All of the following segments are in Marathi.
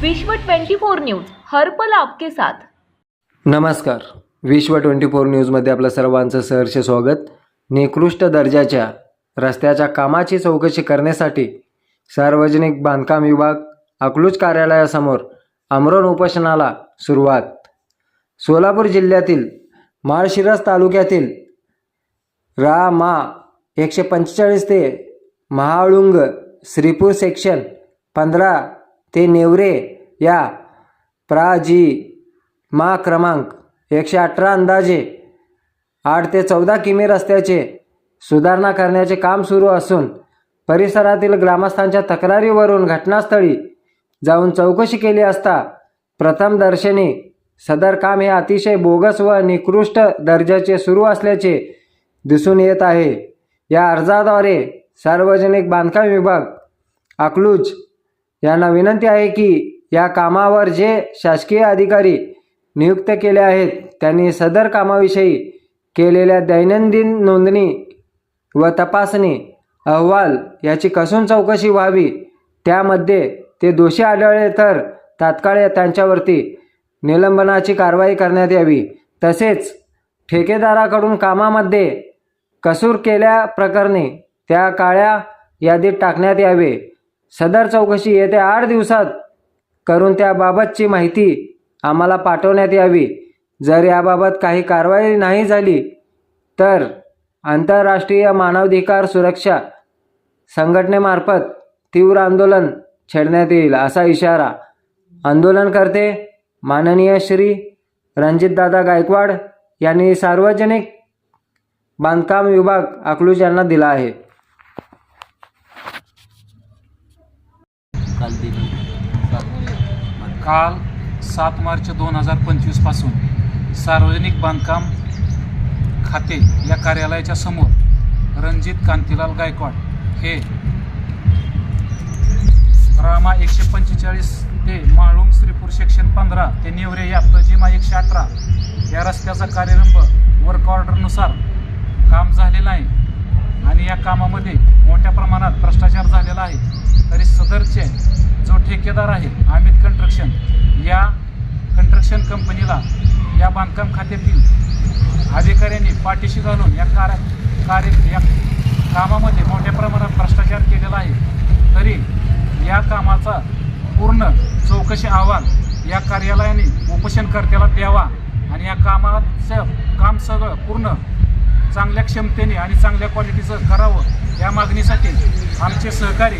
विश्व 24 न्यूज हर पल आपके साथ. नमस्कार. विश्व ट्वेंटी फोर न्यूजमध्ये आपलं सर्वांचं सहर्ष स्वागत. निकृष्ट दर्जाच्या रस्त्याच्या कामाची चौकशी करण्यासाठी सार्वजनिक बांधकाम विभाग अकलूज कार्यालयासमोर आमरण उपोषणाला सुरुवात. सोलापूर जिल्ह्यातील माळशिरस तालुक्यातील रा मा एकशे पंचेचाळीस ते महाळुंग श्रीपूर सेक्शन पंधरा ते नेवरे या प्रा जी मा क्रमांक एकशे अठरा अंदाजे आठ ते चौदा किमी रस्त्याचे सुधारणा करण्याचे काम सुरू असून परिसरातील ग्रामस्थांच्या तक्रारीवरून घटनास्थळी जाऊन चौकशी केली असता प्रथमदर्शनी सदर काम हे अतिशय बोगस व निकृष्ट दर्जाचे सुरू असल्याचे दिसून येत आहे. या अर्जाद्वारे सार्वजनिक बांधकाम विभाग अकलूज यांना विनंती आहे की या कामावर जे शासकीय अधिकारी नियुक्त केले आहेत त्यांनी सदर कामाविषयी केलेल्या दैनंदिन नोंदणी व तपासणी अहवाल याची कसून चौकशी व्हावी त्यामध्ये ते दोषी आढळले तर तात्काळ त्यांच्यावरती निलंबनाची कारवाई करण्यात यावी. तसेच ठेकेदाराकडून कामामध्ये कसूर केल्याप्रकरणी त्या काळ्या यादीत टाकण्यात यावे. सदर चौकशी येत्या आठ दिवसात करून त्याबाबतची माहिती आम्हाला पाठवण्यात यावी. जर याबाबत काही कारवाई नाही झाली तर आंतरराष्ट्रीय मानवाधिकार सुरक्षा संघटनेमार्फत तीव्र आंदोलन छेडण्यात येईल असा इशारा आंदोलनकर्ते माननीय श्री रणजितदादा गायकवाड यांनी सार्वजनिक बांधकाम विभाग अकलूज यांना दिला आहे काल दिनांक काल सात मार्च दोन हजार पंचवीसपासून सार्वजनिक बांधकाम खाते या कार्यालयाच्या समोर रणजित कांतीलाल गायकवाड हे रामा एकशे पंचेचाळीस ते माळुंग श्रीपूर सेक्शन पंधरा ते नेवरे या प्रजिमा एकशे अठरा या रस्त्याचा कार्यारंभ वर्क ऑर्डरनुसार काम झालेलं आहे. आणि या कामामध्ये मोठ्या प्रमाणात भ्रष्टाचार झालेला आहे. तरी सदरचे जो ठेकेदार आहे अमित कंस्ट्रक्शन या कंस्ट्रक्शन कंपनीला या बांधकाम खात्यातील अधिकाऱ्यांनी पाठीशी घालून या कार्य कार्य या कामामध्ये मोठ्या प्रमाणात भ्रष्टाचार केलेला आहे. तरी या कामाचा पूर्ण चौकशी अहवाल या कार्यालयाने उपोषणकर्त्याला द्यावा आणि या कामाचं काम सगळं पूर्ण चांगल्या क्षमतेने आणि चांगल्या क्वालिटीचं करावं या मागणीसाठी आमचे सहकारी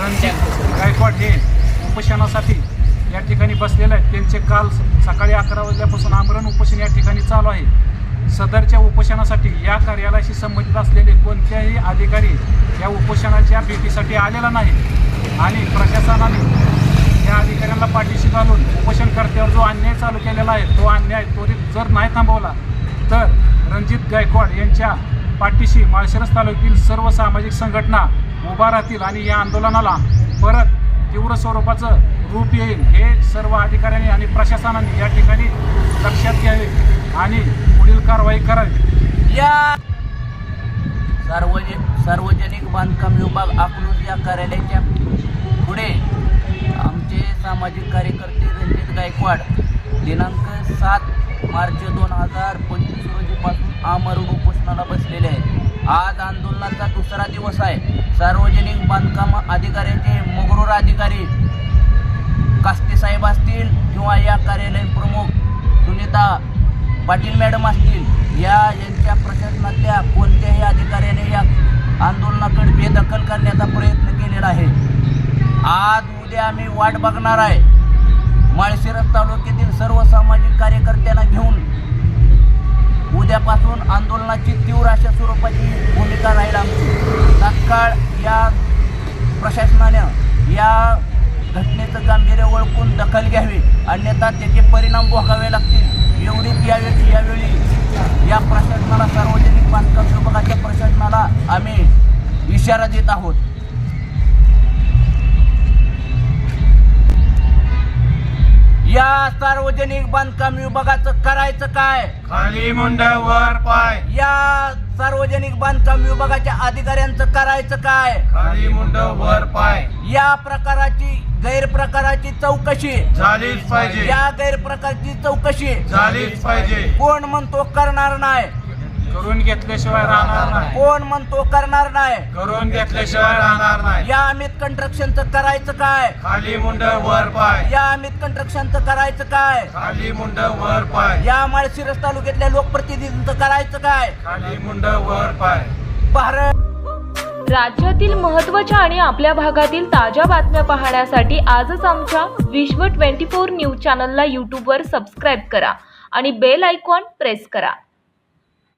रणजित गायकवाड हे उपोषणासाठी या ठिकाणी बसलेले आहेत. त्यांचे काल स- सकाळी अकरा वाजल्यापासून आमरण उपोषण या ठिकाणी चालू आहे. सदरच्या उपोषणासाठी या कार्यालयाशी संबंधित असलेले कोणत्याही अधिकारी या उपोषणाच्या भेटीसाठी आलेला नाही. आणि प्रशासनाने या अधिकाऱ्यांना पाठीशी घालून उपोषणकर्त्यावर जो अन्याय चालू केलेला आहे तो अन्याय त्वरित जर नाही थांबवला तर रणजित गायकवाड यांच्या पाठीशी माळशिरस तालुक्यातील सर्व सामाजिक संघटना उभा राहतील आणि या आंदोलनाला परत तीव्र स्वरूपाचं रूप येईल हे सर्व अधिकाऱ्यांनी आणि प्रशासनाने या ठिकाणी लक्षात घ्यावे आणि पुढील कारवाई करावी. या सार्वजनिक सार्वजनिक बांधकाम विभाग अकलूज या कार्यालयाच्या पुढे आमचे सामाजिक कार्यकर्ते रणजित गायकवाड दिनांक सात मार्च दोन हजार पंचवीस रोजीपासून आमरण उपोषणाला बसलेले आहेत. आज आंदोलनाचा दुसरा दिवस आहे. सार्वजनिक बांधकाम अधिकाऱ्याचे मुगरूर अधिकारी कास्ते साहेब असतील किंवा या कार्यालयीन प्रमुख सुनीता पाटील मॅडम असतील या यांच्या प्रशासनातल्या कोणत्याही अधिकाऱ्याने या आंदोलनाकडे बेदखल करण्याचा प्रयत्न केलेला आहे. आज उद्या आम्ही वाट बघणार आहे. माळशिरस तालुक्यातील सर्व सामाजिक कार्यकर्त्यांना घेऊन उद्यापासून आंदोलनाची तीव्र अशा स्वरूपाची भूमिका राहील आमची. तात्काळ या प्रशासनानं या घटनेचं गांभीर्य ओळखून दखल घ्यावी. अन्यथा त्याचे परिणाम भोगावे लागतील. एवढीच यावेळी यावेळी या प्रशासनाला सार्वजनिक बांधकाम विभागाच्या प्रशासनाला आम्ही इशारा देत आहोत. सार्वजनिक बांधकाम विभागाचं करायचं काय? खाली मुंड वर पाय. या सार्वजनिक बांधकाम विभागाच्या अधिकाऱ्यांचं करायचं काय? खाली मुंड वर पाय. या प्रकाराची गैरप्रकाराची चौकशी. झालीच पाहिजे. या गैरप्रकारची चौकशी. झालीच पाहिजे. कोण म्हणतो करणार नाही. करून घेतल्याशिवाय राहणार नाही. कोण म्हणतो करणार नाही? करून घेतल्याशिवाय राहणार नाही. या अमित कंस्ट्रक्शनचं करायचं काय? खाली मुंड वर पाय. या अमित कंस्ट्रक्शनचं करायचं काय? खाली मुंड वर पाय. या माळशिरस तालुक्यातल्या लोकप्रतिनिधींचं करायचं काय? खाली मुंड वर पाय. भारत राज्यातील महत्त्वाच्या आणि आपल्या भागातील ताज्या बातम्या पाहण्यासाठी आजच आमच्या विश्व ट्वेंटी फोर न्यूज चॅनलला यूट्यूबवर सबस्क्राईब करा आणि बेल आयकॉन प्रेस करा.